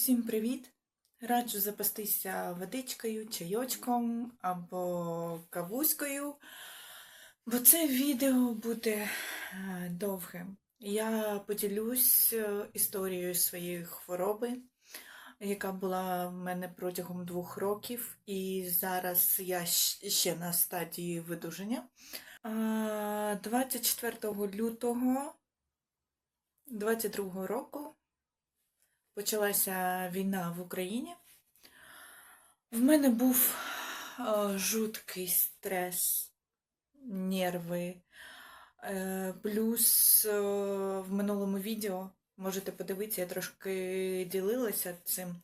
Всім привіт! Раджу запастися водичкою, чайочком або кавуською, бо це відео буде е, довгим. Я поділюсь е, історією своєї хвороби, яка була в мене протягом двох років, і зараз я ще на стадії видуження. 24 лютого 22 року почалася війна в Україні. В мене був е, жуткий стрес, нерви. Е, плюс е, в минулому відео можете подивитися, я трошки ділилася цим.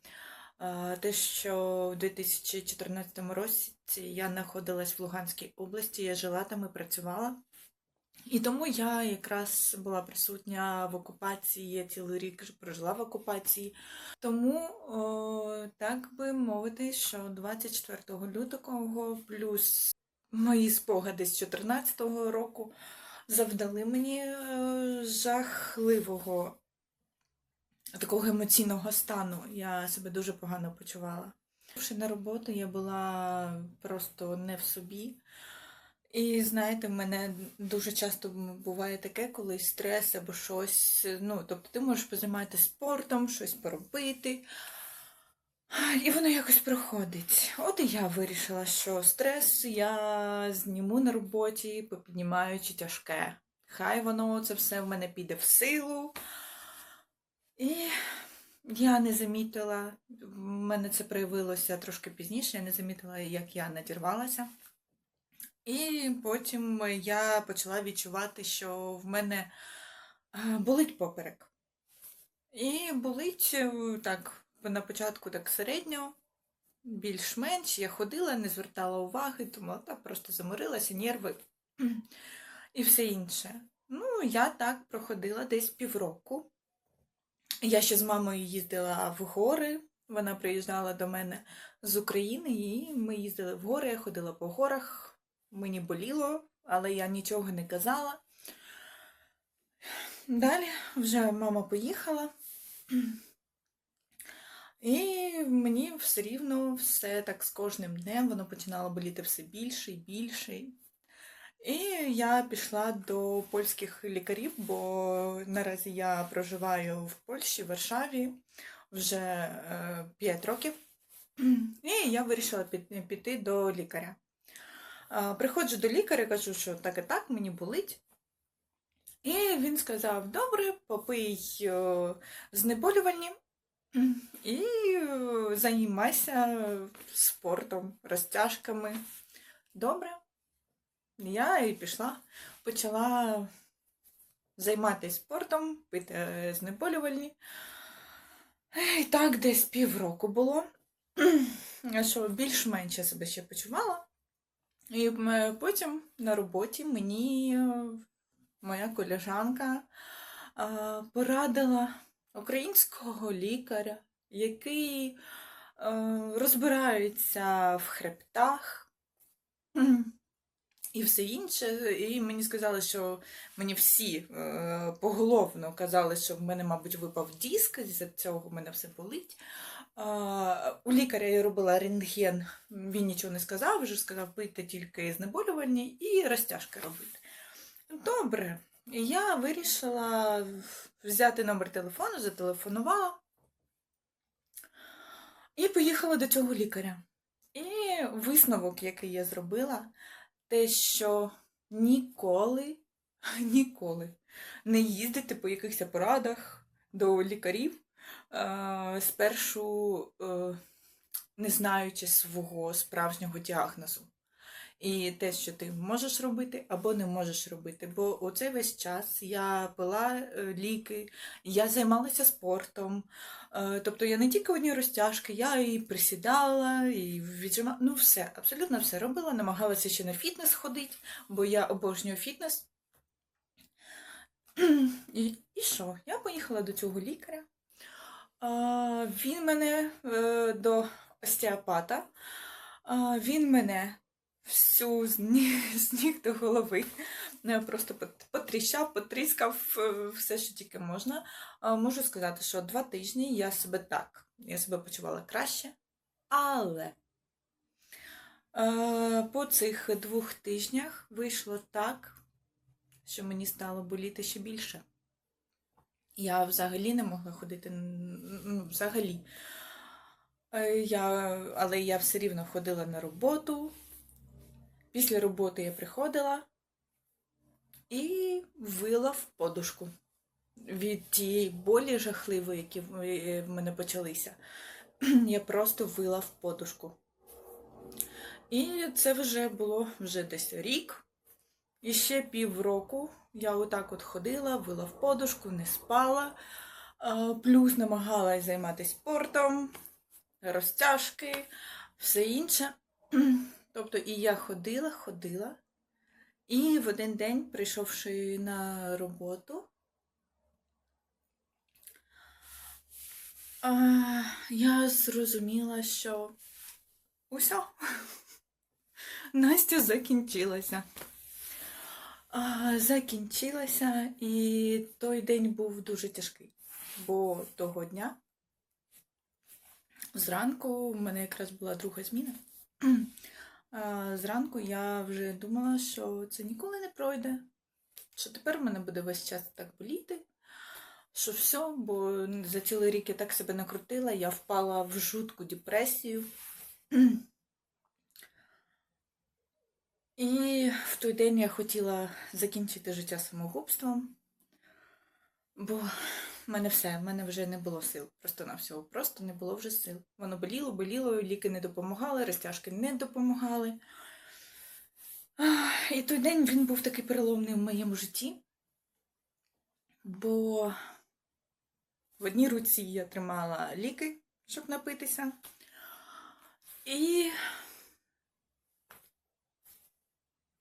Те, що в 2014 році я знаходилась в Луганській області, я жила там і працювала. І тому я якраз була присутня в окупації, я цілий рік прожила в окупації. Тому, о, так би мовити, що 24 лютого плюс мої спогади з 2014 року завдали мені е, жахливого такого емоційного стану. Я себе дуже погано почувала. Пішовши на роботу, я була просто не в собі. І знаєте, в мене дуже часто буває таке, коли стрес або щось. Ну, тобто ти можеш позайматися спортом, щось поробити. І воно якось проходить. От і я вирішила, що стрес я зніму на роботі, попіднімаючи тяжке. Хай воно це все в мене піде в силу. І я не замітила, в мене це проявилося трошки пізніше, я не замітила, як я надірвалася. І потім я почала відчувати, що в мене е, болить поперек. І болить е, так на початку так середньо, більш-менш. Я ходила, не звертала уваги, думала, так просто заморилася, нерви і все інше. Ну, я так проходила десь півроку. Я ще з мамою їздила в гори. Вона приїжджала до мене з України, і ми їздили в гори, я ходила по горах. Мені боліло, але я нічого не казала. Далі вже мама поїхала, і мені все рівно все так з кожним днем воно починало боліти все більше і більше. І я пішла до польських лікарів, бо наразі я проживаю в Польщі, в Варшаві вже е, 5 років. І я вирішила піти до лікаря. Приходжу до лікаря, кажу, що так і так, мені болить. І він сказав: добре, попий е, знеболювальні і е, займайся спортом, розтяжками. Добре. Я і пішла, почала займатися спортом, пити знеболювальні. І так десь півроку було. Що більш-менш я себе ще почувала. І потім на роботі мені е, моя колежанка е, порадила українського лікаря, який е, розбирається в хребтах і все інше. І мені сказали, що мені всі е, поголовно казали, що в мене, мабуть, випав диск, з-за цього в мене все болить. А, У лікаря я робила рентген, він нічого не сказав, вже сказав пити тільки знеболювальні і розтяжки робити. Добре, я вирішила взяти номер телефону, зателефонувала і поїхала до цього лікаря. І висновок, який я зробила, те, що ніколи, ніколи не їздити по якихось порадах до лікарів е, спершу е, не знаючи свого справжнього діагнозу. І те, що ти можеш робити або не можеш робити. Бо у цей весь час я пила е, ліки, я займалася спортом. Е, Тобто я не тільки одні розтяжки, я і присідала, і віджимала. Ну, все, абсолютно все робила. Намагалася ще на фітнес ходити, бо я обожнюю фітнес. І, і що? Я поїхала до цього лікаря. Він мене е, до остеопата. Він мене всю з ніг, з ніг до голови е, просто потріщав, потріскав е, все, що тільки можна. Можу сказати, що два тижні я себе так, я себе почувала краще, але е, по цих двох тижнях вийшло так, що мені стало боліти ще більше. Я взагалі не могла ходити, ну, взагалі. Е, Я, але я все рівно ходила на роботу. Після роботи я приходила і вила в подушку від тієї болі жахливої, які в е, мене почалися. Я просто вила в подушку. І це вже було вже десь рік. І ще півроку я отак от ходила, вила в подушку, не спала, плюс намагалась займатися спортом, розтяжки, все інше. Тобто і я ходила, ходила. І в один день, прийшовши на роботу, я зрозуміла, що усе, Настя закінчилася. Закінчилася, і той день був дуже тяжкий, бо того дня зранку в мене якраз була друга зміна. Зранку я вже думала, що це ніколи не пройде, що тепер в мене буде весь час так боліти, що все, бо за цілий рік я так себе накрутила, я впала в жутку депресію. І в той день я хотіла закінчити життя самогубством, бо в мене все, в мене вже не було сил. Просто на всього, просто не було вже сил. Воно боліло, боліло, ліки не допомагали, розтяжки не допомагали. І той день він був такий переломний в моєму житті, бо в одній руці я тримала ліки, щоб напитися. І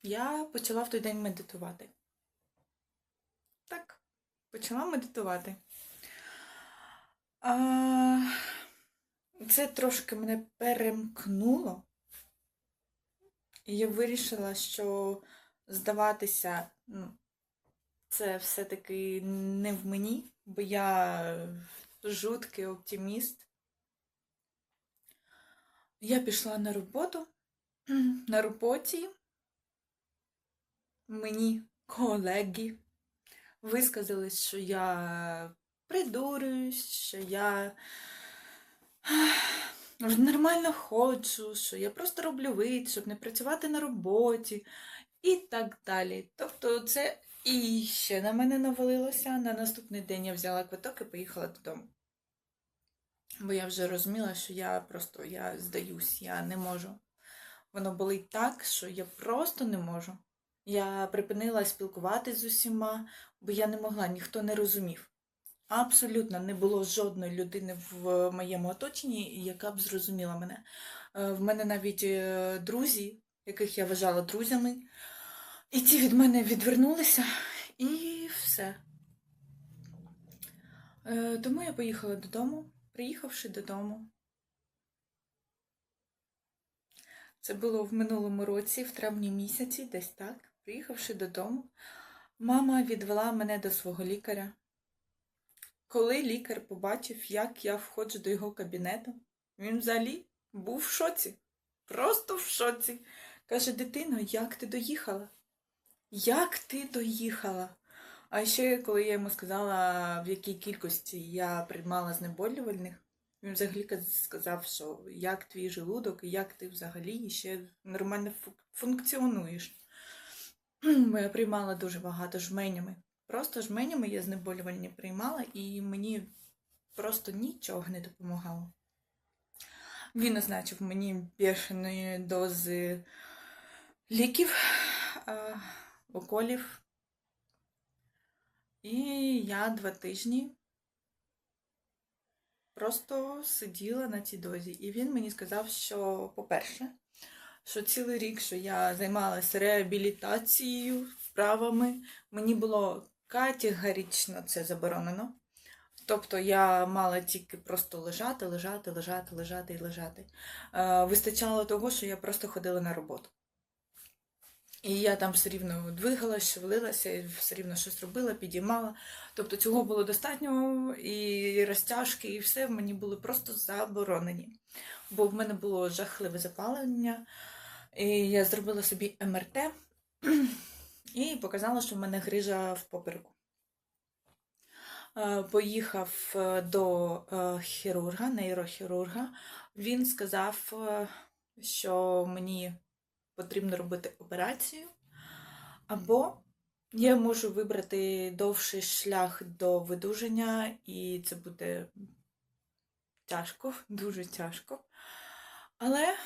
я почала в той день медитувати. Так, почала медитувати. А, це трошки мене перемкнуло. І я вирішила, що здаватися, ну, це все-таки не в мені, бо я жуткий оптиміст. Я пішла на роботу. На роботі мені колеги висказались, що я придурююсь, що я нормально ходжу, що я просто роблю вид, щоб не працювати на роботі і так далі. Тобто це і ще на мене навалилося. На наступний день я взяла квиток і поїхала додому. Бо я вже розуміла, що я просто я здаюсь, я не можу. Воно болить так, що я просто не можу. Я припинила спілкуватись з усіма, бо я не могла, ніхто не розумів. Абсолютно не було жодної людини в моєму оточенні, яка б зрозуміла мене. Е, В мене навіть е, друзі, яких я вважала друзями, і ті від мене відвернулися, і все. Е, Тому я поїхала додому. Приїхавши додому, це було в минулому році, в травні місяці, десь так. Приїхавши додому, мама відвела мене до свого лікаря. Коли лікар побачив, як я входжу до його кабінету, він взагалі був в шоці. Просто в шоці. Каже, дитино, як ти доїхала? Як ти доїхала? А ще, коли я йому сказала, в якій кількості я приймала знеболювальних, він взагалі сказав, що як твій желудок і як ти взагалі ще нормально функціонуєш. Бо я приймала дуже багато жменями. Просто жменями я знеболювальні приймала, і мені просто нічого не допомагало. Він назначив мені бешеної дози ліків, уколів. І я два тижні просто сиділа на цій дозі. І він мені сказав, що, по-перше, що цілий рік, що я займалася реабілітацією, вправами, мені було категорично це заборонено. Тобто я мала тільки просто лежати, лежати, лежати, лежати і лежати. Е, Вистачало того, що я просто ходила на роботу. І я там все рівно двигалася, шевелилася, все рівно щось робила, підіймала. Тобто цього було достатньо, і розтяжки, і все в мені були просто заборонені. Бо в мене було жахливе запалення, і я зробила собі МРТ і показала, що в мене грижа в попереку. Е, Поїхав е, до е, хірурга, нейрохірурга. Він сказав, що мені потрібно робити операцію, або я можу вибрати довший шлях до видуження, і це буде тяжко, дуже тяжко. Але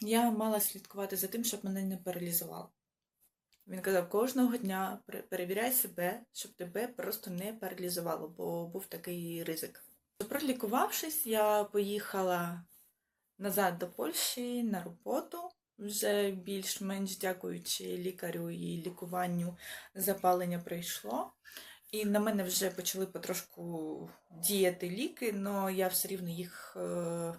я мала слідкувати за тим, щоб мене не паралізувало. Він казав, кожного дня пере- перевіряй себе, щоб тебе просто не паралізувало, бо був такий ризик. Пролікувавшись, я поїхала назад до Польщі на роботу, вже більш-менш дякуючи лікарю і лікуванню, запалення прийшло. І на мене вже почали потрошку діяти ліки, але я все рівно їх е,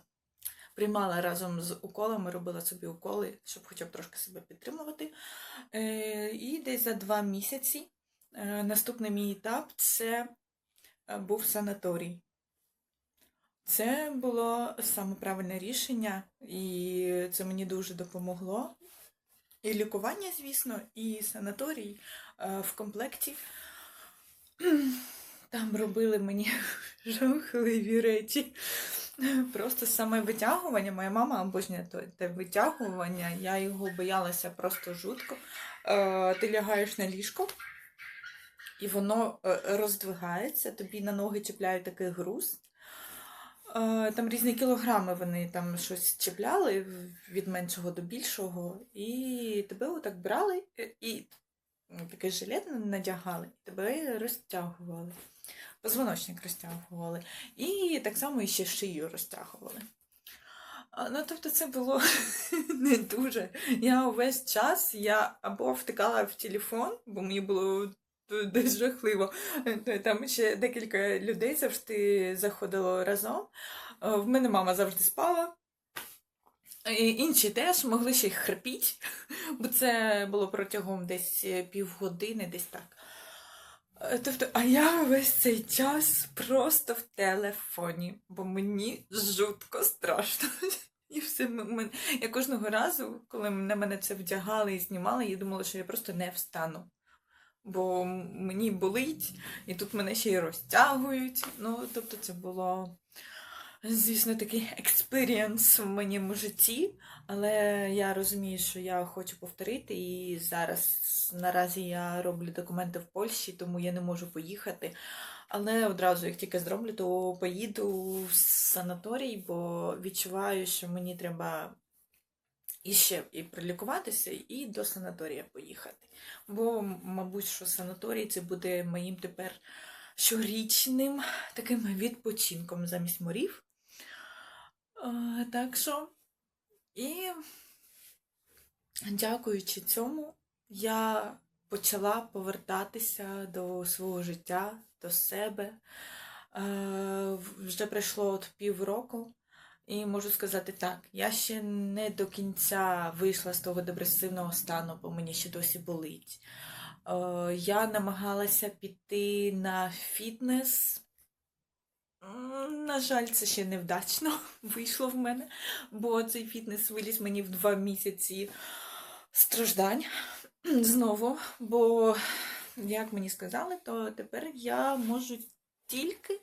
приймала разом з уколами, робила собі уколи, щоб хоча б трошки себе підтримувати. Е, і десь за два місяці е, наступний мій етап це е, був санаторій. Це було саме правильне рішення, і це мені дуже допомогло. І лікування, звісно, і санаторій в комплекті. Там робили мені жахливі речі. Просто саме витягування. Моя мама обожнює те витягування. Я його боялася просто жутко. Е, Ти лягаєш на ліжко, і воно е, роздвигається, тобі на ноги чіпляють такий груз. Е, Там різні кілограми вони там щось чіпляли від меншого до більшого, і тебе отак брали і такий жилет надягали, тебе розтягували. Позвоночник розтягували. І так само ще шию розтягували. Ну, тобто це було не дуже. Я увесь час я або втикала в телефон, бо мені було десь жахливо. Там ще декілька людей завжди заходило разом. Е, В мене мама завжди спала. Інші теж могли ще й хрипіть, бо це було протягом десь півгодини, десь так. Е, Тобто, а я весь цей час просто в телефоні, бо мені жутко страшно. І все мен- я кожного разу, коли на мене це вдягали і знімали, я думала, що я просто не встану. Бо мені болить, і тут мене ще й розтягують. Ну, тобто, це було, звісно, такий експірієнс в моєму житті. Але я розумію, що я хочу повторити, і зараз наразі я роблю документи в Польщі, тому я не можу поїхати. Але одразу, як тільки зроблю, то поїду в санаторій, бо відчуваю, що мені треба іще і прилікуватися, і до санаторія поїхати. Бо, мабуть, що санаторій це буде моїм тепер щорічним таким відпочинком замість морів. Так що. І дякуючи цьому, я почала повертатися до свого життя, до себе. Вже пройшло от півроку, і можу сказати так, я ще не до кінця вийшла з того депресивного стану, бо мені ще досі болить. Я намагалася піти на фітнес. На жаль, це ще невдачно вийшло в мене, бо цей фітнес виліз мені в два місяці страждань знову. Бо, як мені сказали, то тепер я можу тільки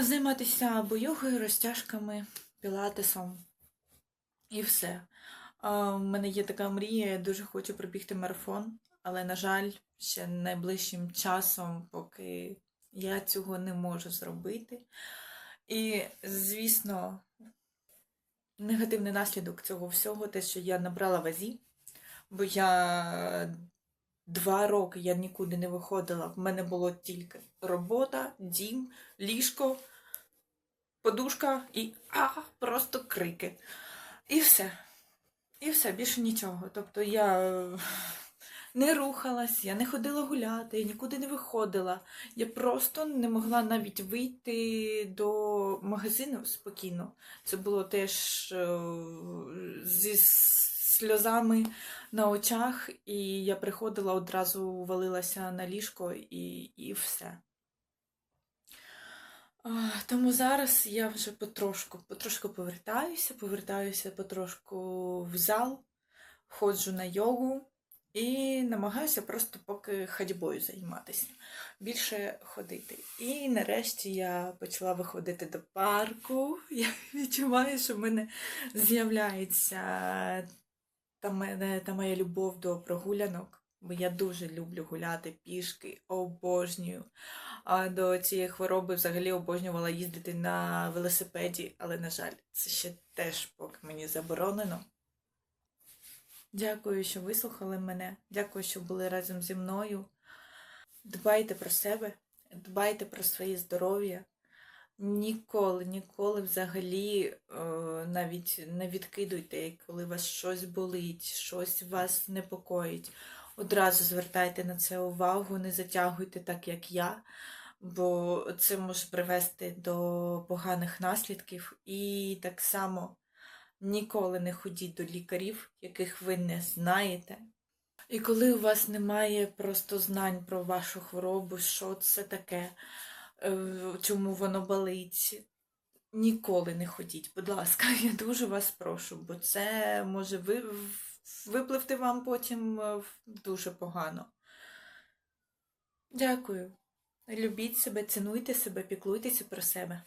займатися або йогою, розтяжками, пілатесом і все. У мене є така мрія, я дуже хочу пробігти марафон, але, на жаль, ще найближчим часом, поки я цього не можу зробити. І, звісно, негативний наслідок цього всього, те, що я набрала вазі, бо я два роки я нікуди не виходила. В мене було тільки робота, дім, ліжко, подушка і а, просто крики. І все. І все, більше нічого. Тобто я не рухалась, я не ходила гуляти, я нікуди не виходила. Я просто не могла навіть вийти до магазину спокійно. Це було теж е, зі сльозами на очах, і я приходила одразу валилася на ліжко і, і все. Тому зараз я вже потрошку, потрошку повертаюся, повертаюся потрошку в зал, ходжу на йогу і намагаюся просто поки ходьбою займатися, більше ходити. І нарешті я почала виходити до парку. Я відчуваю, що в мене з'являється та, мене, та моя любов до прогулянок, бо я дуже люблю гуляти пішки, обожнюю. А до цієї хвороби взагалі обожнювала їздити на велосипеді, але, на жаль, це ще теж поки мені заборонено. Дякую, що вислухали мене. Дякую, що були разом зі мною. Дбайте про себе, дбайте про своє здоров'я. Ніколи, ніколи взагалі е, навіть не відкидуйте, коли вас щось болить, щось вас непокоїть. Одразу звертайте на це увагу, не затягуйте так, як я, бо це може привести до поганих наслідків. І так само ніколи не ходіть до лікарів, яких ви не знаєте. І коли у вас немає просто знань про вашу хворобу, що це таке, е, чому воно болить, ніколи не ходіть, будь ласка, я дуже вас прошу, бо це може ви, випливти вам потім е, дуже погано. Дякую. Любіть себе, цінуйте себе, піклуйтеся про себе.